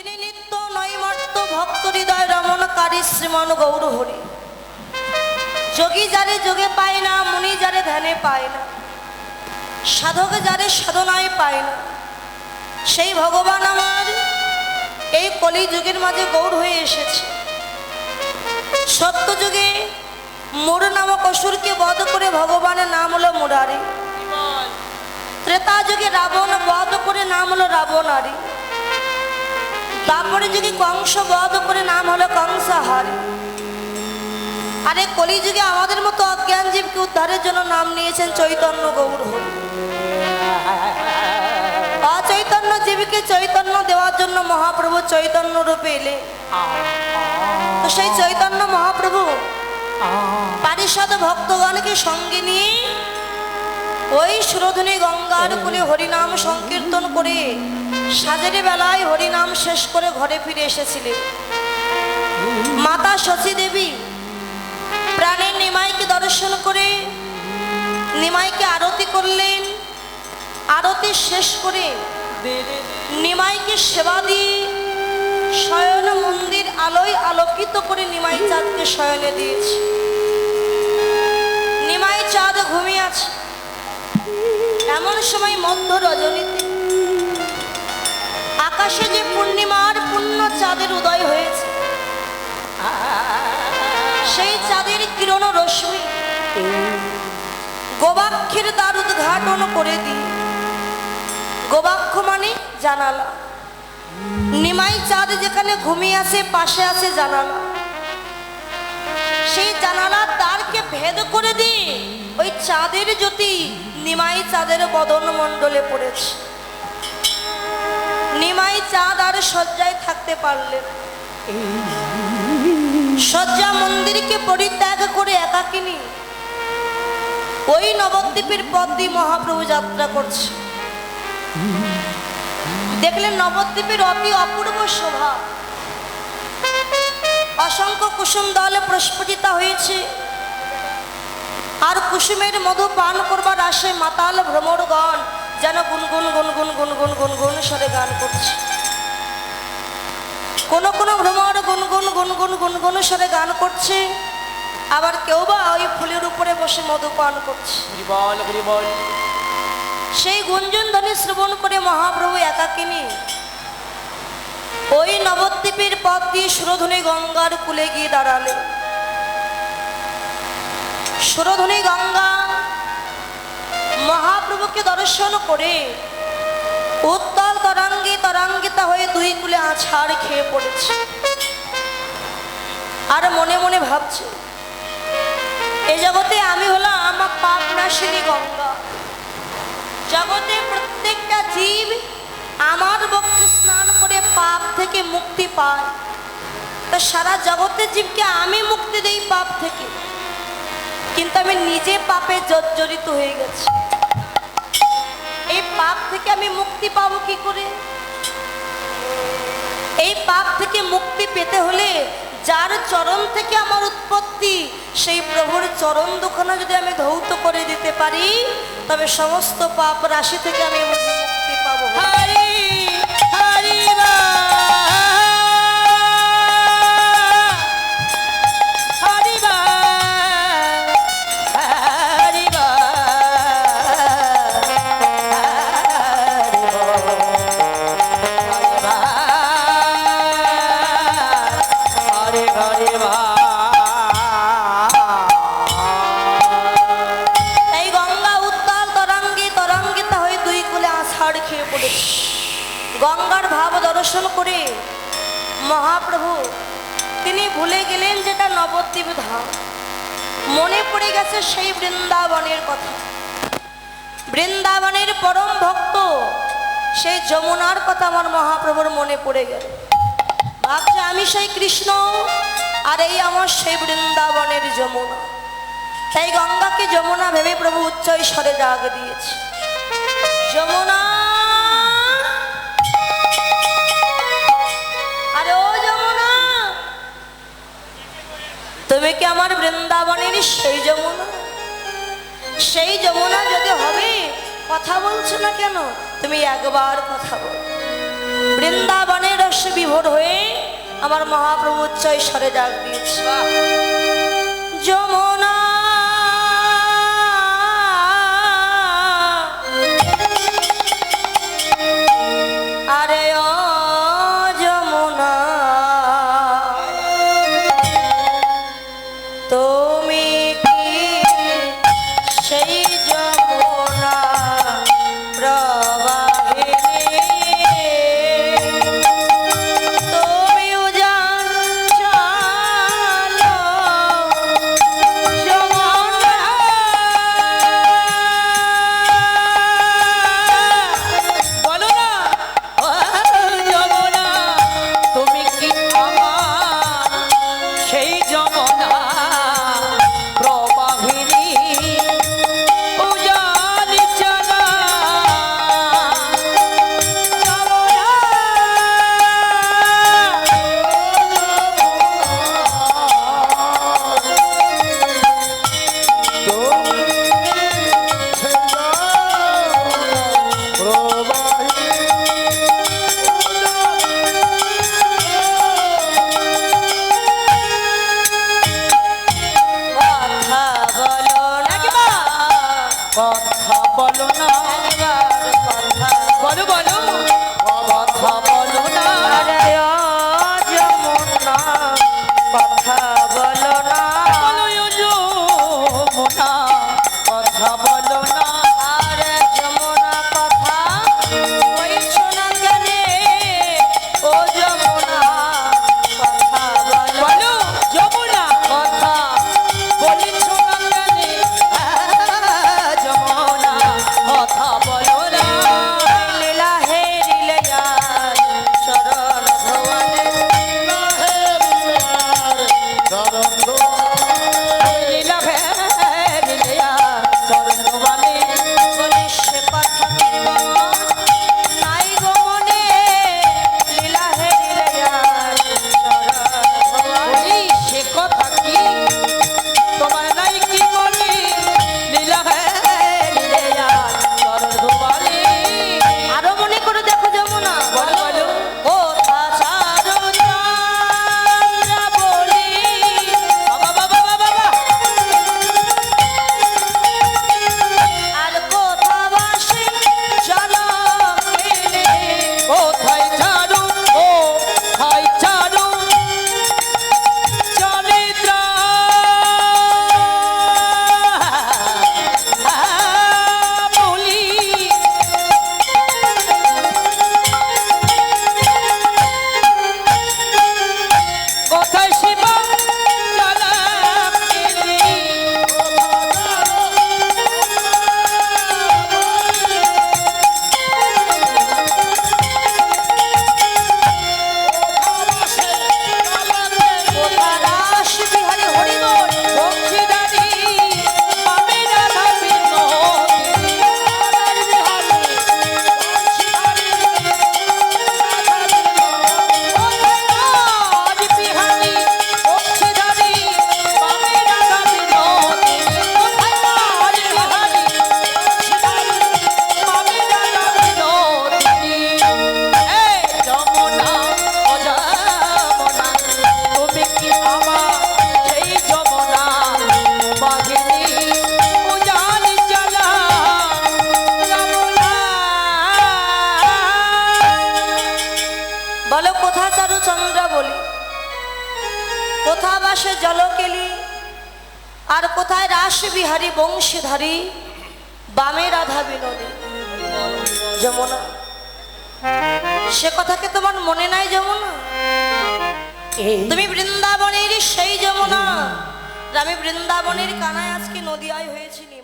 যিনি নিত্য নৈমর্ত ভক্ত হৃদয় রমণকারী শ্রীমন গৌর হরি। যোগী যারে যোগে পায় না, মুনি যারে ধ্যানে পায় না, সাধক যারে সাধনায় পায় না, সেই ভগবান আমার এই কলি যুগের মাঝে গৌর হয়ে এসেছে। সত্য যুগে মোর নামক অসুরকে বধ করে ভগবানের নাম হলো মুরারি। ত্রেতা যুগে রাবণ বধ করে নাম হলো রাবণারী। তারপরে যদি কংস বধ করে নাম হলো কংসাহারি। আরে কলিযুগে আমাদের মতো অজ্ঞান জীবকে উদ্ধারের জন্য নাম নিয়েছেন চৈতন্য গৌর অচৈতন্য জীবকে চৈতন্য দেওয়ার জন্য মহাপ্রভু চৈতন্য রূপে এলে। তো সেই চৈতন্য মহাপ্রভু পারিষদ ভক্তগণকে সঙ্গে নিয়ে ওই সুরধনী গঙ্গার কুলে হরিনাম সংকীর্তন করে সাজের বেলায় হরিনাম শেষ করে ঘরে ফিরে এসেছিলেন মাতা শচী দেবী প্রাণের নিমাইকে দর্শন করে নিমাইকে আরতি করলেন। আরতি শেষ করে নিমাইকে সেবা দিয়ে শয়ন মন্দির আলোয় আলোকিত করে নিমাই চাঁদকে শয়নে দিয়েছে। নিমাই চাঁদ ঘুমিয়ে আছে। এমন সময় মধ্য রজনীতে আকাশে যে পূর্ণিমার পূর্ণ চাঁদের উদয় হয়েছে, সেই চাঁদের কিরণ রশ্মি গোবাক্ষের দ্বার উদ্ঘাটন করে দিই গোবাক্ষ মানে জানালা। নিমাই চাঁদ যেখানে ঘুমিয়ে আছে, পাশে আছে জানালা। সেই জানালা তারকে ভেদ করে দিয়ে ওই চাঁদের জ্যোতি নিমাই চাঁদের বদন মণ্ডলে পড়েছে। নিমাই চাঁদ আর শয্যায় থাকতে পারলেন শয্যা মন্দিরকে পরিত্যাগ করে একাকিনী ওই নবদ্বীপের পথ দিয়ে মহাপ্রভু যাত্রা করছে। দেখলেন নবদ্বীপের অতি অপূর্ব শোভা। অসংখ্য কুসুম দলে প্রস্ফুটিত হয়েছে। আর কুসুমের মধু পান করবার আশে মাতাল ভ্রমরগণ যেন গুনগুন গুনগুন গুনগুন গুনগুন স্বরে গান করছে। কোন কোন ভ্রমর গুনগুন গুনগুন গুনগুন স্বরে গান করছে। আবার কেউ বা ওই ফুলের উপরে বসে মধু পান করছে। সেই গুঞ্জন ধ্বনি শ্রবণ করে মহাপ্রভু একাকিনী ওই নবদ্বীপের পথ দিয়ে সুরধনী গঙ্গার কুলে গিয়ে দাঁড়ালে। সুরধনী গঙ্গা মহাপ্রভুকে দর্শন করে উত্তল তরঙ্গে তরঙ্গিতা হয়ে দুই কুলে আছাড় খেয়ে পড়েছে। আর মনে মনে ভাবছে, এ জগতে আমি হলাম আমার পাপ নাশিনী গঙ্গা। জগতে প্রত্যেকটা জীব আমার বক্ষে স্নান করে পাপ থেকে মুক্তি পায়। তো সারা জগতের জীবকে আমি মুক্তি দেই পাপ থেকে। কিন্তু আমি নিজে পাপে জর্জরিত হয়ে গেছি। পাপ থেকে আমি মুক্তি পাবো কি করে? এই পাপ থেকে মুক্তি পেতে হলে যার চরণ থেকে আমার উৎপত্তি, সেই প্রভুর চরণ দুখানা যদি আমি ধৌত করে দিতে পারি, তবে সমস্ত পাপ রাশি থেকে আমি এই গঙ্গা উত্তাল তরঙ্গে তরঙ্গিতা হয়ে দুই কুলে আষাঢ় খেয়ে পড়েছে গঙ্গার ভাব দর্শন করে মহাপ্রভু, তিনি ভুলে গেলেন যেটা নবদ্বীপ ধাম। মনে পড়ে গেছে সেই বৃন্দাবনের কথা। বৃন্দাবনের পরম ভক্ত, সেই যমুনার কথা আমার মহাপ্রভুর মনে পড়ে গেল। ভাবছে আমি সেই কৃষ্ণ আর এই আমার সেই বৃন্দাবনের যমুনা। তাই গঙ্গাকে যমুনা ভেবে প্রভু উচ্চ ঈশ্বরে ডাক দিয়েছে। যমুনা, তুমি কি আমার বৃন্দাবনের সেই যমুনা? সেই যমুনা যদি হবে, কথা বলছো না কেন? তুমি একবার কথা বল। বৃন্দাবনের রস বিভোর হয়ে আমার মহাপ্রভু উচ্চ ঈশ্বরে ডাক দিয়েছ। যমুনা আসে জলকেলি। আর কোথায় রাসবিহারী বংশীধারী? বামে রাধা বিনোদী। যমুনা। সে কথাকে তোমার মনে নাই যমুনা? তুমি বৃন্দাবনের সেই যমুনা। আমি বৃন্দাবনের কানায় আজকে নদিয়ায় হয়েছিলি